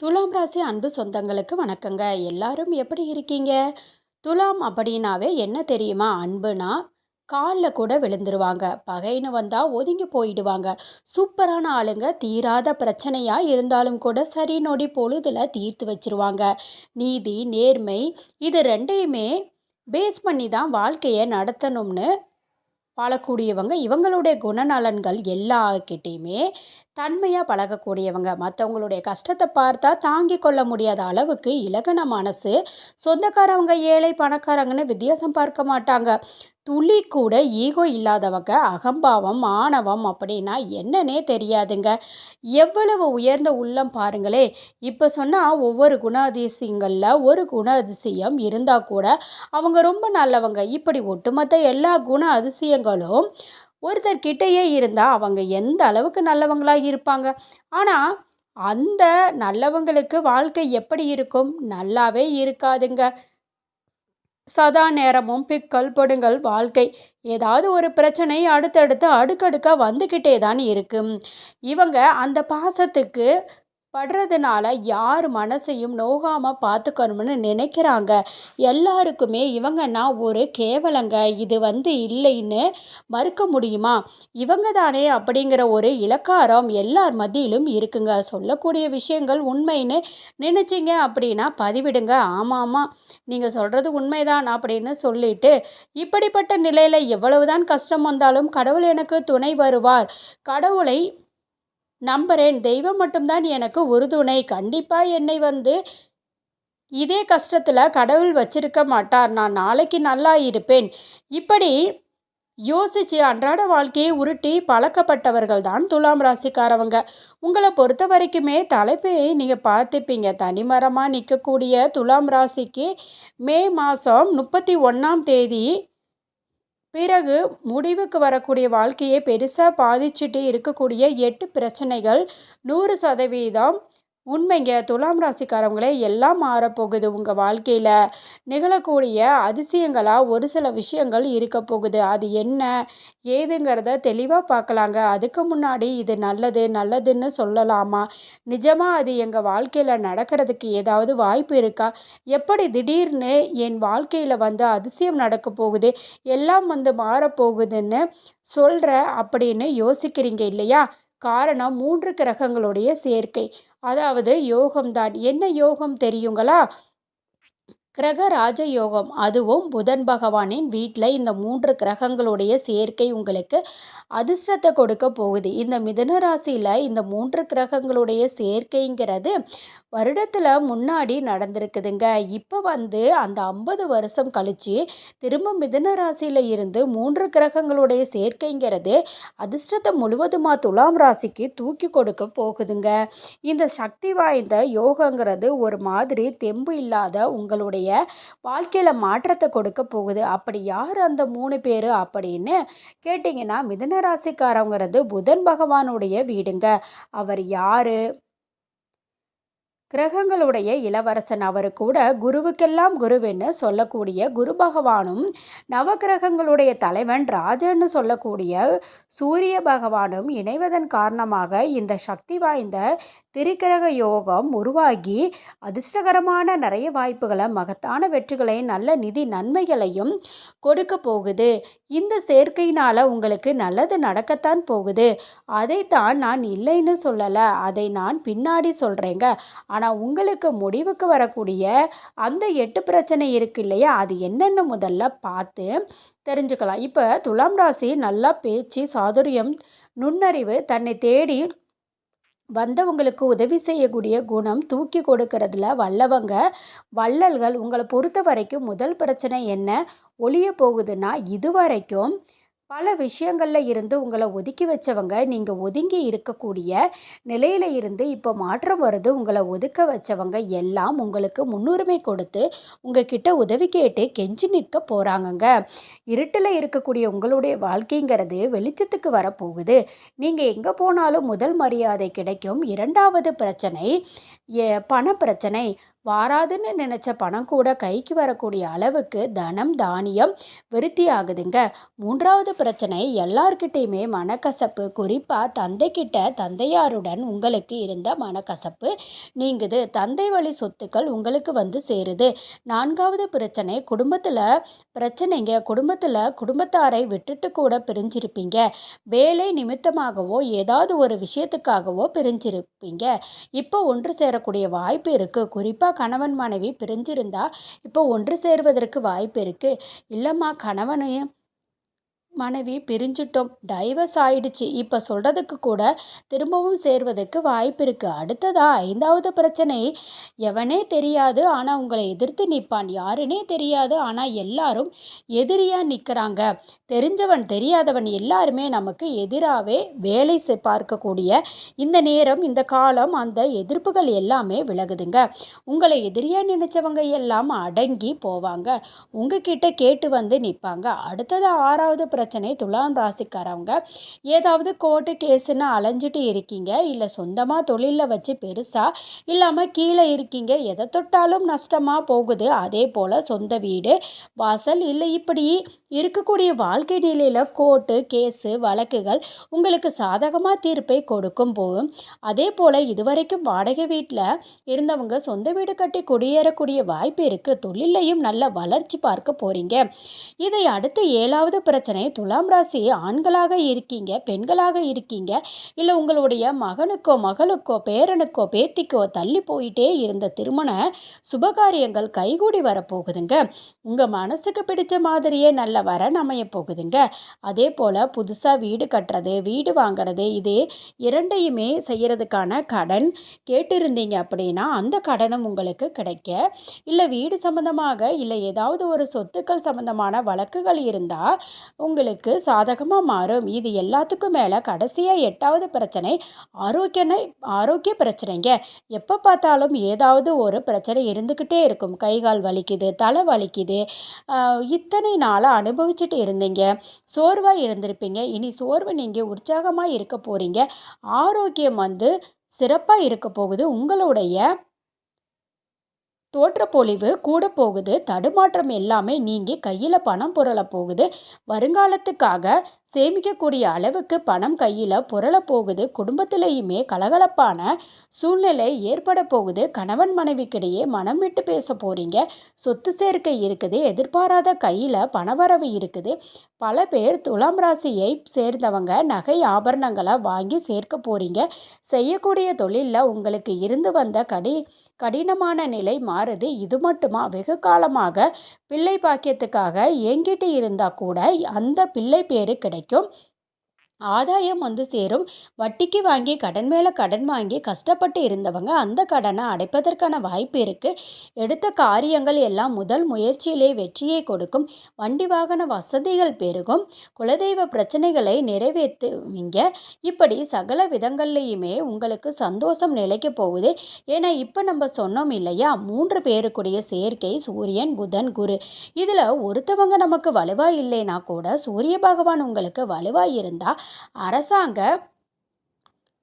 துலாம் ராசி அன்பு சொந்தங்களுக்கு வணக்கங்க. எல்லாரும் எப்படி இருக்கீங்க? துலாம் அப்படின்னாவே என்ன தெரியுமா? அன்புனா காலில் கூட விழுந்துருவாங்க. பகைன்னு வந்தால் ஒதுங்கி போயிடுவாங்க. சூப்பரான ஆளுங்க தீராத பிரச்சனையாக இருந்தாலும் கூட சரி நொடி பொழுதில் தீர்த்து வச்சிருவாங்க. நீதி நேர்மை இது ரெண்டையுமே பேஸ் பண்ணி தான் வாழ்க்கையை நடத்தணும்னு வாழக்கூடியவங்க இவங்களுடைய குணநலன்கள் எல்லார்கிட்டேயுமே தன்மையாக பழகக்கூடியவங்க. மற்றவங்களுடைய கஷ்டத்தை பார்த்தா தாங்கி கொள்ள முடியாத அளவுக்கு இலகன மனசு. சொந்தக்காரவங்க ஏழை பணக்காரங்கன்னு வித்தியாசம் பார்க்க மாட்டாங்க. துளி கூட ஈகோ இல்லாதவங்க அகம்பாவம் ஆணவம் அப்படின்னா என்னன்னே தெரியாதுங்க. எவ்வளவு உயர்ந்த உள்ளம் பாருங்களே. இப்போ சொன்னால் ஒவ்வொரு குண அதிசயங்களில் ஒரு குண அதிசயம் இருந்தால் கூட அவங்க ரொம்ப நல்லவங்க. இப்படி ஒட்டுமொத்த எல்லா குண அதிசயங்களும் ஒருத்தர் கிட்டேயே இருந்தால் அவங்க எந்த அளவுக்கு நல்லவங்களாக இருப்பாங்க? ஆனால் அந்த நல்லவங்களுக்கு வாழ்க்கை எப்படி இருக்கும்? நல்லாவே இருக்காதுங்க. சதா நேரமும் பிக்கல் படுங்கள் வாழ்க்கை. ஏதாவது ஒரு பிரச்சனை அடுத்தடுத்து அடுக்கடுக்காக வந்துக்கிட்டே தான் இருக்கும். இவங்க அந்த பாசத்துக்கு படுறதுனால யார் மனசையும் நோகாமல் பார்த்துக்கணும்னு நினைக்கிறாங்க. எல்லாருக்குமே இவங்கன்னா ஒரு கேவலங்க. இது வந்து இல்லைன்னு மறுக்க முடியுமா? இவங்க தானே அப்படிங்கிற ஒரு இலக்காரம் எல்லார் மத்தியிலும் இருக்குங்க. சொல்லக்கூடிய விஷயங்கள் உண்மைன்னு நினச்சிங்க அப்படின்னா பதிவிடுங்க. ஆமாம் ஆமாம் நீங்கள் சொல்கிறது உண்மைதான் அப்படின்னு சொல்லிட்டு இப்படிப்பட்ட நிலையில் எவ்வளவுதான் கஷ்டம் வந்தாலும் கடவுள் எனக்கு துணை வருவார். கடவுளை நம்புகிறேன் தெய்வம் மட்டும்தான் எனக்கு உறுதுணை கண்டிப்பாக என்னை வந்து இதே கஷ்டத்தில் கடவுள் வச்சிருக்க மாட்டார். நான் நாளைக்கு நல்லா இருப்பேன். இப்படி யோசித்து அன்றாட வாழ்க்கையை உருட்டி பழக்கப்பட்டவர்கள் தான் துலாம் ராசிக்காரவங்க. உங்களை பொறுத்த வரைக்குமே தலைப்பை நீங்கள் பார்த்துப்பீங்க தனிமரமாக நிற்கக்கூடிய துலாம் ராசிக்கு மே மாதம் முப்பத்தி ஒன்றாம் தேதி பிறகு முடிவுக்கு வரக்கூடிய வாழ்க்கையை பெருசாக பாதிச்சுட்டு இருக்கக்கூடிய எட்டு பிரச்சனைகள் நூறு சதவீதம் உண்மைங்க. துலாம் ராசிக்காரவங்களே எல்லாம் மாறப்போகுது உங்கள் வாழ்க்கையில். நிகழக்கூடிய அதிசயங்களாக ஒரு சில விஷயங்கள் இருக்க போகுது. அது என்ன? ஏதுங்கிறத தெளிவாக பார்க்கலாங்க அதுக்கு முன்னாடி இது நல்லது நல்லதுன்னு சொல்லலாமா? நிஜமாக அது எங்கள் வாழ்க்கையில் நடக்கிறதுக்கு ஏதாவது வாய்ப்பு இருக்கா? எப்படி திடீர்னு என் வாழ்க்கையில் வந்து அதிசயம் நடக்க போகுது? எல்லாம் வந்து மாறப்போகுதுன்னு சொல்கிற அப்படின்னு யோசிக்கிறீங்க இல்லையா? காரணம் மூன்று கிரகங்களுடைய சேர்க்கை. அதாவது யோகம்தான். என்ன யோகம் தெரியுங்களா? கிரக ராஜயோகம் அதுவும் புதன் பகவானின் வீட்டில் இந்த மூன்று கிரகங்களுடைய சேர்க்கை உங்களுக்கு அதிர்ஷ்டத்தை கொடுக்க போகுது. இந்த மிதன ராசியில் இந்த மூன்று கிரகங்களுடைய சேர்க்கைங்கிறது வருடத்தில் முன்னாடி நடந்திருக்குதுங்க. இப்போ வந்து அந்த ஐம்பது வருஷம் கழித்து திரும்ப மிதன ராசியில் இருந்து மூன்று கிரகங்களுடைய சேர்க்கைங்கிறது அதிர்ஷ்டத்தை முழுவதுமாக துலாம் ராசிக்கு தூக்கி கொடுக்க போகுதுங்க. இந்த சக்தி வாய்ந்த யோகங்கிறது ஒரு மாதிரி தெம்பு இல்லாத உங்களுடைய வாழ்க்கையில் மாற்றத்தை கொடுக்க போகுது. அப்படி யார் அந்த மூணு பேர் அப்படின்னு கேட்டிங்கன்னா மிதன ராசிக்காரங்கிறது புதன் பகவானுடைய வீடுங்க. அவர் யார்? கிரகங்களுடைய இளவரசன் அவர் கூட குருவுக்கெல்லாம் குருவென்னு சொல்லக்கூடிய குரு பகவானும் நவகிரகங்களுடைய தலைவன் ராஜன்னு சொல்லக்கூடிய சூரிய பகவானும் இணைவதன் காரணமாக இந்த சக்தி வாய்ந்த திரிக்கிரக யோகம் உருவாகி அதிர்ஷ்டகரமான நிறைய வாய்ப்புகளை மகத்தான வெற்றிகளை நல்ல நிதி நன்மைகளையும் கொடுக்க போகுது. இந்த சேர்க்கையினால் உங்களுக்கு நல்லது நடக்கத்தான் போகுது. அதைத்தான் நான் இல்லைன்னு சொல்லலை. அதை நான் பின்னாடி சொல்கிறேங்க ஆனால் உங்களுக்கு முடிவுக்கு வரக்கூடிய அந்த எட்டு பிரச்சனை இருக்கு இல்லையா? அது என்னென்னு முதல்ல பார்த்து தெரிஞ்சுக்கலாம். இப்போ துலாம் ராசி நல்லா பேச்சு சாதுரியம் நுண்ணறிவு தன்னை தேடி வந்தவங்களுக்கு உதவி செய்யக்கூடிய குணம் தூக்கி கொடுக்கறதுல வல்லவங்க. வள்ளல்கள் உங்களை பொறுத்த வரைக்கும் முதல் பிரச்சனை என்ன? ஒளிய போகுதுன்னா இது வரைக்கும் பல விஷயங்களில் இருந்து உங்களை ஒதுக்கி வச்சவங்க நீங்கள் ஒதுங்கி இருக்கக்கூடிய நிலையில் இருந்து இப்போ மாற்றம் வருது உங்களை ஒதுக்க வச்சவங்க எல்லாம் உங்களுக்கு முன்னுரிமை கொடுத்து உங்ககிட்ட உதவி கேட்டு கெஞ்சி நிற்க போகிறாங்கங்க இருட்டில் இருக்கக்கூடிய உங்களுடைய வாழ்க்கைங்கிறது வெளிச்சத்துக்கு வரப்போகுது. நீங்கள் எங்கே போனாலும் முதல் மரியாதை கிடைக்கும். இரண்டாவது பிரச்சனை பண பிரச்சனை. வாராதுன்னு நினச்ச பணம் கூட கைக்கு வரக்கூடிய அளவுக்கு தனம் தானியம் விருத்தி ஆகுதுங்க மூன்றாவது பிரச்சனை எல்லார்கிட்டேயுமே மனக்கசப்பு. குறிப்பாக தந்தைக்கிட்ட தந்தையாருடன் உங்களுக்கு இருந்த மனக்கசப்பு நீங்குது. தந்தை வழி சொத்துக்கள் உங்களுக்கு வந்து சேருது. நான்காவது பிரச்சனை குடும்பத்தில் பிரச்சனைங்க. குடும்பத்தில் குடும்பத்தாரை விட்டுட்டு கூட பிரிஞ்சிருப்பீங்க. வேலை நிமித்தமாகவோ ஏதாவது ஒரு விஷயத்துக்காகவோ பிரிஞ்சிருப்பீங்க. இப்போ ஒன்று சேரக்கூடிய வாய்ப்பு இருக்குது குறிப்பாக கணவன் மனைவி பிரிஞ்சிருந்தா இப்போ ஒன்று சேர்வதற்கு வாய்ப்பு இருக்குது இல்லைம்மா கணவனையும் மனைவி பிரிஞ்சிட்டோம். டைவர்ஸ் ஆயிடுச்சு. இப்போ சொல்கிறதுக்கு கூட திரும்பவும் சேர்வதற்கு வாய்ப்பு இருக்குது அடுத்ததா ஐந்தாவது பிரச்சனை எவனே தெரியாது. ஆனால் உங்களை எதிர்த்து நிற்பான். யாருனே தெரியாது. ஆனால் எல்லாரும் எதிரியாக நிற்கிறாங்க தெரிஞ்சவன் தெரியாதவன் எல்லாருமே நமக்கு எதிராகவே வேலை பார்க்கக்கூடிய இந்த நேரம் இந்த காலம் அந்த எதிர்ப்புகள் எல்லாமே விலகுதுங்க. உங்களை எதிரியாக நினச்சவங்க எல்லாம் அடங்கி போவாங்க. உங்ககிட்ட கேட்டு வந்து நிற்பாங்க. அடுத்தது ஆறாவது பிரச்சனை பிரச்சனை துலாம் ராசிக்காரவங்க. ஏதாவது கோர்ட்டு கேஸுன்னு அலைஞ்சிட்டு இருக்கீங்க. இல்லை சொந்தமாக தொழிலில் வச்சு பெருசாக இல்லாமல் கீழே இருக்கீங்க. எதை தொட்டாலும் நஷ்டமாக போகுது. அதே போல் சொந்த வீடு வாசல் இல்லை இப்படி இருக்கக்கூடிய வாழ்க்கை நிலையில் கோர்ட்டு கேஸு வழக்குகள் உங்களுக்கு சாதகமாக தீர்ப்பை கொடுக்கும் போகும் அதே போல் இதுவரைக்கும் வாடகை வீட்டில் இருந்தவங்க சொந்த வீடு கட்டி குடியேறக்கூடிய வாய்ப்பு இருக்குது தொழிலையும் நல்ல வளர்ச்சி பார்க்க போகிறீங்க இதை அடுத்து ஏழாவது பிரச்சனை துலாம் ராசி ஆண்களாக இருக்கீங்க பெண்களாக இருக்கீங்க. இல்லை உங்களுடைய மகனுக்கோ மகளுக்கோ பேரனுக்கோ பேத்திக்கோ தள்ளி போயிட்டே இருந்த திருமண சுபகாரியங்கள் கைகூடி வரப்போகுதுங்க. உங்கள் மனசுக்கு பிடிச்ச மாதிரியே நல்ல வரன் அமைய போகுதுங்க. அதே போல் புதுசாக வீடு கட்டுறது வீடு வாங்கிறது இது இரண்டையுமே செய்கிறதுக்கான கடன் கேட்டிருந்தீங்க அப்படின்னா அந்த கடனும் உங்களுக்கு கிடைக்க. இல்லை வீடு சம்மந்தமாக இல்லை ஏதாவது ஒரு சொத்துக்கள் சம்மந்தமான வழக்குகள் இருந்தால் உங்களுக்கு சாதகமாக மாறும். இது எல்லாத்துக்கும் மேலே கடைசியாக எட்டாவது பிரச்சனை ஆரோக்கியனை ஆரோக்கிய பிரச்சனைங்க. எப்போ பார்த்தாலும் ஏதாவது ஒரு பிரச்சனை இருந்துக்கிட்டே இருக்கும். கை கால் வலிக்குது தலை வலிக்குது. இத்தனை நாளாக அனுபவிச்சுட்டு இருந்தீங்க. சோர்வாக இருந்திருப்பீங்க. இனி சோர்வு நீங்கள் உற்சாகமாக இருக்க போகிறீங்க ஆரோக்கியம் வந்து சிறப்பாக இருக்க போகுது. உங்களுடைய தோற்றப்பொழிவு கூட போகுது. தடுமாற்றம் எல்லாமே நீங்கி கையில் பணம் புரள போகுது. வருங்காலத்துக்காக சேமிக்கக்கூடிய அளவுக்கு பணம் கையில் புரள போகுது. குடும்பத்திலையுமே கலகலப்பான சூழ்நிலை ஏற்பட போகுது. கணவன் மனைவிக்கிடையே மனம் விட்டு பேச போகிறீங்க சொத்து சேர்க்கை இருக்குது. எதிர்பாராத கையில் பணவரவு இருக்குது. பல பேர் துலாம் ராசியை சேர்ந்தவங்க நகை ஆபரணங்களை வாங்கி சேர்க்க போகிறீங்க செய்யக்கூடிய தொழிலில் உங்களுக்கு இருந்து வந்த கடி கடினமான நிலை மாறுது. இது மட்டுமா? வெகு காலமாக பிள்ளை பாக்கியத்துக்காக எங்கிட்ட இருந்தால் கூட அந்த பிள்ளை பேர் கிடைக்கும். ஆதாயம் வந்து சேரும். வட்டிக்கு வாங்கி கடன் மேலே கடன் வாங்கி கஷ்டப்பட்டு இருந்தவங்க அந்த கடனை அடைப்பதற்கான வாய்ப்பு இருக்குது எடுத்த காரியங்கள் எல்லாம் முதல் முயற்சியிலே வெற்றியை கொடுக்கும். வண்டி வாகன வசதிகள் பெருகும். குலதெய்வ பிரச்சனைகளை நிறைவேற்றுவீங்க. இப்படி சகல விதங்கள்லையுமே உங்களுக்கு சந்தோஷம் நிலைக்க போகுது. ஏன்னா இப்போ நம்ம சொன்னோம் இல்லையா? மூன்று பேருக்குடைய சேர்க்கை சூரியன் புதன் குரு. இதில் ஒருத்தவங்க நமக்கு வலுவாக இல்லைனா கூட சூரிய பகவான் உங்களுக்கு வலுவாக இருந்தால் அரசாங்க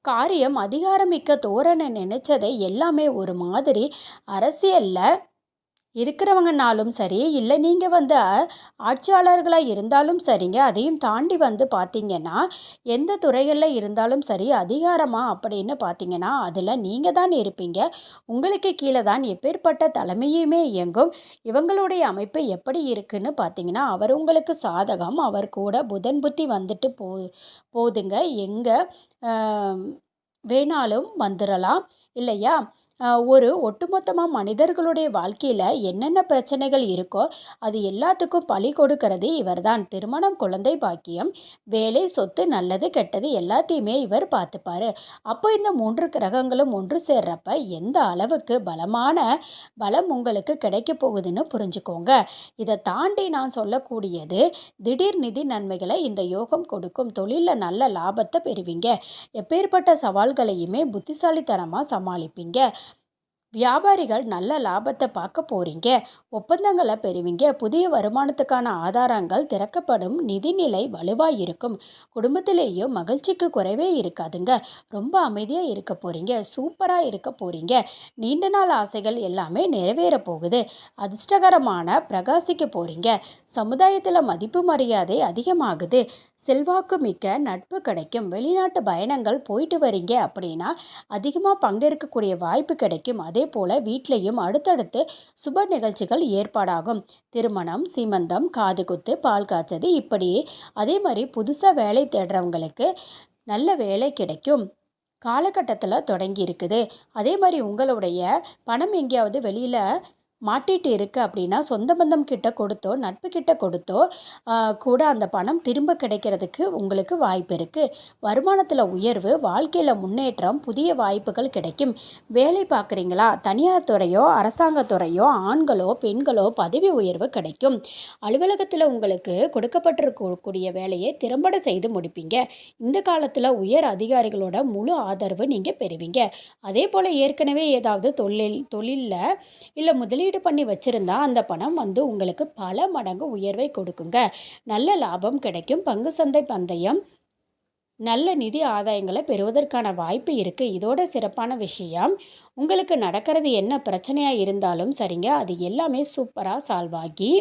காரியம் அதிகாரமிக்க தோரணை நினைச்சதை எல்லாமே ஒரு மாதிரி அரசியலில் இருக்கிறவங்கனாலும் சரி இல்லை நீங்கள் வந்து ஆட்சியாளர்களாக இருந்தாலும் சரிங்க. அதையும் தாண்டி வந்து பார்த்தீங்கன்னா எந்த துறைகளில் இருந்தாலும் சரி அதிகாரமாக அப்படின்னு பார்த்தீங்கன்னா அதில் நீங்கள் தான் இருப்பீங்க. உங்களுக்கு கீழே தான் எப்பேற்பட்ட தலைமையுமே இயங்கும். இவங்களுடைய அமைப்பு எப்படி இருக்குன்னு பார்த்தீங்கன்னா அவர் உங்களுக்கு சாதகம் அவர் கூட புதன் புத்தி வந்துட்டு போ போதுங்க. எங்கே வேணாலும் வந்துடலாம் இல்லையா? ஒரு ஒட்டுமொத்தமாக மனிதர்களுடைய வாழ்க்கையில் என்னென்ன பிரச்சனைகள் இருக்கோ அது எல்லாத்துக்கும் பழி கொடுக்கறது இவர் தான் திருமணம் குழந்தை பாக்கியம் வேலை சொத்து நல்லது கெட்டது எல்லாத்தையுமே இவர் பார்த்துப்பார். அப்போ இந்த மூன்று கிரகங்களும் ஒன்று சேர்றப்ப எந்த அளவுக்கு பலமான பலம் உங்களுக்கு கிடைக்க போகுதுன்னு புரிஞ்சுக்கோங்க. இதை தாண்டி நான் சொல்லக்கூடியது திடீர் நிதி நன்மைகளை இந்த யோகம் கொடுக்கும். தொழிலில் நல்ல லாபத்தை பெறுவீங்க. எப்பேற்பட்ட சவால்களையுமே புத்திசாலித்தனமாக சமாளிப்பீங்க. வியாபாரிகள் நல்ல லாபத்தை பார்க்க போறீங்க. ஒப்பந்தங்களை பெறுவீங்க. புதிய வருமானத்துக்கான ஆதாரங்கள் திறக்கப்படும் நிதிநிலை வலுவாக இருக்கும். குடும்பத்திலேயும் மகிழ்ச்சிக்கு குறைவே இருக்காதுங்க. ரொம்ப அமைதியாக இருக்க போறீங்க. சூப்பராக இருக்க போறீங்க. நீண்ட நாள் ஆசைகள் எல்லாமே நிறைவேற போகுது. அதிர்ஷ்டகரமான பிரகாசிக்க போறீங்க. சமுதாயத்தில் மதிப்பு மரியாதை அதிகமாகுது. செல்வாக்கு மிக்க நட்பு கிடைக்கும். வெளிநாட்டு பயணங்கள் போயிட்டு வரீங்க அப்படின்னா அதிகமாக பங்கேற்கக்கூடிய வாய்ப்பு கிடைக்கும். அதே போல் வீட்லேயும் அடுத்தடுத்து சுப நிகழ்ச்சிகள் ஏற்பாடாகும். திருமணம் சீமந்தம் காதுகுத்து பால் காய்ச்சது இப்படி. அதே மாதிரி புதுசாக வேலை தேடுறவங்களுக்கு நல்ல வேலை கிடைக்கும். காலகட்டத்தில் தொடங்கி இருக்குது. அதே மாதிரி உங்களுடைய பணம் எங்கேயாவது வெளியில் மாட்டிகிட்டு இருக்குது அப்படின்னா சொந்த பந்தம் கிட்ட கொடுத்தோ நட்பு கிட்ட கொடுத்தோ கூட அந்த பணம் திரும்ப கிடைக்கிறதுக்கு உங்களுக்கு வாய்ப்பு இருக்குது வருமானத்தில் உயர்வு வாழ்க்கையில் முன்னேற்றம் புதிய வாய்ப்புகள் கிடைக்கும். வேலை பார்க்குறீங்களா? தனியார் துறையோ அரசாங்கத்துறையோ ஆண்களோ பெண்களோ பதவி உயர்வு கிடைக்கும். அலுவலகத்தில் உங்களுக்கு கொடுக்கப்பட்டிருக்கக்கூடிய வேலையை திறம்பட செய்து முடிப்பீங்க. இந்த காலத்தில் உயர் அதிகாரிகளோட முழு ஆதரவு நீங்கள் பெறுவீங்க. அதே போல் ஏற்கனவே ஏதாவது தொழில் தொழிலில் இல்லை முதலீடு முதலீடு பண்ணி வச்சுருந்தா அந்த பணம் வந்து உங்களுக்கு பல மடங்கு உயர்வை கொடுக்குங்க. நல்ல லாபம் கிடைக்கும். பங்கு சந்தை பந்தயம் நல்ல நிதி ஆதாயங்களை பெறுவதற்கான வாய்ப்பு இருக்குது இதோட சிறப்பான விஷயம் உங்களுக்கு நடக்கிறது என்ன பிரச்சனையாக இருந்தாலும் சரிங்க. அது எல்லாமே சூப்பராக சால்வ் ஆகி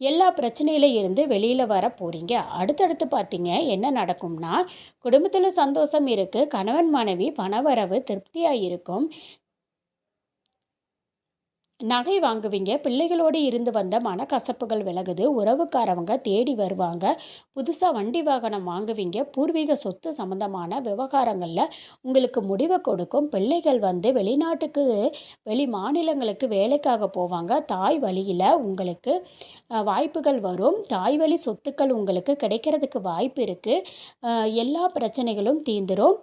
எல்லா பிரச்சனையில இருந்து வெளியில் வர போகிறீங்க அடுத்தடுத்து பார்த்தீங்க என்ன நடக்கும்னா குடும்பத்தில் சந்தோஷம் இருக்குது கணவன் மனைவி பணவரவு திருப்தியாக இருக்கும். நகை வாங்குவீங்க. பிள்ளைகளோடு இருந்து வந்த மனக்கசப்புகள் விலகுது. உறவுக்காரவங்க தேடி வருவாங்க. புதுசாக வண்டி வாகனம் வாங்குவீங்க. பூர்வீக சொத்து சம்மந்தமான விவகாரங்களில் உங்களுக்கு முடிவை கொடுக்கும். பிள்ளைகள் வந்து வெளிநாட்டுக்கு வெளி மாநிலங்களுக்கு வேலைக்காக போவாங்க. தாய் வழியில் உங்களுக்கு வாய்ப்புகள் வரும். தாய் வழி சொத்துக்கள் உங்களுக்கு கிடைக்கிறதுக்கு வாய்ப்பு இருக்குது எல்லா பிரச்சனைகளும் தீந்துடும்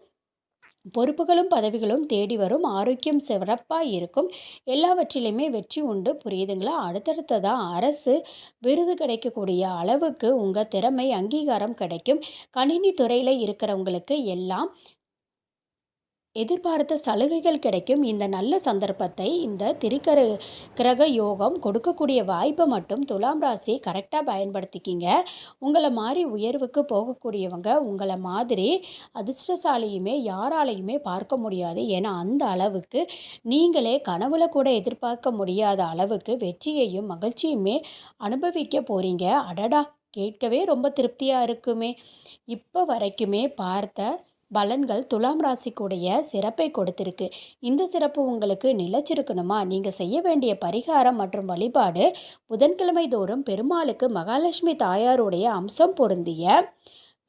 பொறுப்புகளும் பதவிகளும் தேடி வரும். ஆரோக்கியம் சிறப்பாக இருக்கும். எல்லாவற்றிலையுமே வெற்றி உண்டு. புரியுதுங்களா? அடுத்தடுத்ததாக அரசு விருது கிடைக்கக்கூடிய அளவுக்கு உங்கள் திறமை அங்கீகாரம் கிடைக்கும். கணினி துறையில் இருக்கிறவங்களுக்கு எல்லாம் எதிர்பார்த்த சலுகைகள் கிடைக்கும். இந்த நல்ல சந்தர்ப்பத்தை இந்த திரிக்கரு கிரக யோகம் கொடுக்கக்கூடிய வாய்ப்பை மட்டும் துலாம் ராசி கரெக்டாக பயன்படுத்திக்கிங்க. உங்களை மாதிரி உயர்வுக்கு போகக்கூடியவங்க உங்களை மாதிரி அதிர்ஷ்டசாலியுமே யாராலையுமே பார்க்க முடியாது. ஏன்னா அந்த அளவுக்கு நீங்களே கனவுல கூட எதிர்பார்க்க முடியாத அளவுக்கு வெற்றியையும் மகிழ்ச்சியுமே அனுபவிக்க போகிறீங்க அடடா! கேட்கவே ரொம்ப திருப்தியாக இருக்குமே. இப்போ வரைக்குமே பார்த்த பலன்கள் துலாம் ராசிக்குடைய சிறப்பை கொடுத்திருக்கு. இந்த சிறப்பு உங்களுக்கு நிலச்சிருக்கணுமா? நீங்கள் செய்ய வேண்டிய பரிகாரம் மற்றும் வழிபாடு புதன்கிழமை தோறும் பெருமாளுக்கு மகாலட்சுமி தாயாருடைய அம்சம் பொருந்திய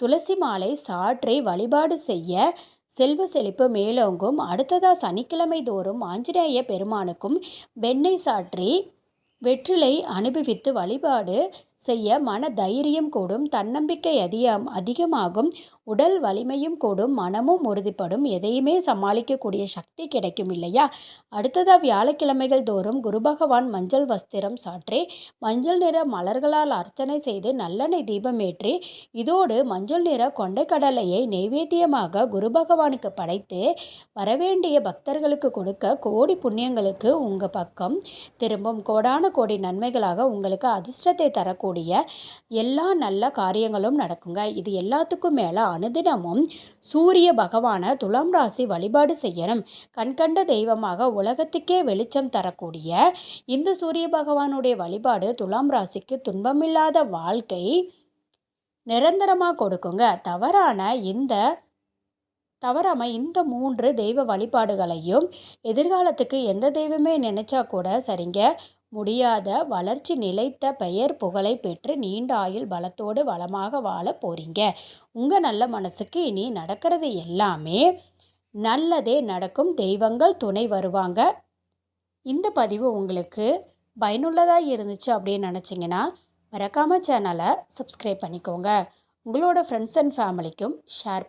துளசி மாலை சாற்றை வழிபாடு செய்ய செல்வ செழிப்பு மேலோங்கும். அடுத்ததாக சனிக்கிழமை தோறும் ஆஞ்சநேய பெருமானுக்கும் வெண்ணெய் சாற்றி வெற்றிலை அனுபவித்து வழிபாடு செய்ய மன தைரியம் கூடும் தன்னம்பிக்கை அதிகம் அதிகமாகும் உடல் வலிமையும் கூடும் மனமும் உறுதிப்படும் எதையுமே சமாளிக்கக்கூடிய சக்தி கிடைக்கும் இல்லையா? அடுத்ததாக வியாழக்கிழமைகள் தோறும் குரு பகவான் மஞ்சள் வஸ்திரம் சாற்றி மஞ்சள் நிற மலர்களால் அர்ச்சனை செய்து நல்லெண்ணெய் தீபம் ஏற்றி இதோடு மஞ்சள் நிற கொண்டைக்கடலையை நெய்வேத்தியமாக குரு பகவானுக்கு படைத்து வரவேண்டிய பக்தர்களுக்கு கொடுக்க கோடி புண்ணியங்களுக்கு உங்கள் பக்கம். திரும்பும் கோடான கோடி நன்மைகளாக உங்களுக்கு அதிர்ஷ்டத்தை தரக்கூடிய எல்லா நல்ல காரியங்களும் நடக்குங்க. இது எல்லாத்துக்கும் மேலே அனுதினமும் சூரிய பகவானை துலாம் ராசி வழிபாடு செய்யணும். கண்கண்ட தெய்வமாக உலகத்துக்கே வெளிச்சம் தரக்கூடிய இந்த சூரிய பகவானுடைய வழிபாடு துலாம் ராசிக்கு துன்பமில்லாத வாழ்க்கை நிரந்தரமாக கொடுக்குங்க. தவறான இந்த தவறாமல் இந்த மூன்று தெய்வ வழிபாடுகளையும் எதிர்காலத்துக்கு எந்த தெய்வமே நினைச்சா கூட சரிங்க. முடியாத வளர்ச்சி நிலைத்த பெயர் புகழை பெற்று நீண்ட ஆயுள் பலத்தோடு வளமாக வாழ போகிறீங்க உங்கள் நல்ல மனசுக்கு இனி நடக்கிறது எல்லாமே நல்லதே நடக்கும். தெய்வங்கள் துணை வருவாங்க. இந்த பதிவு உங்களுக்கு பயனுள்ளதாக இருந்துச்சு அப்படின்னு நினச்சிங்கன்னா மறக்காமல் சேனலை சப்ஸ்கிரைப் பண்ணிக்கோங்க. உங்களோட ஃப்ரெண்ட்ஸ் அண்ட் ஃபேமிலிக்கும் ஷேர் பண்ணி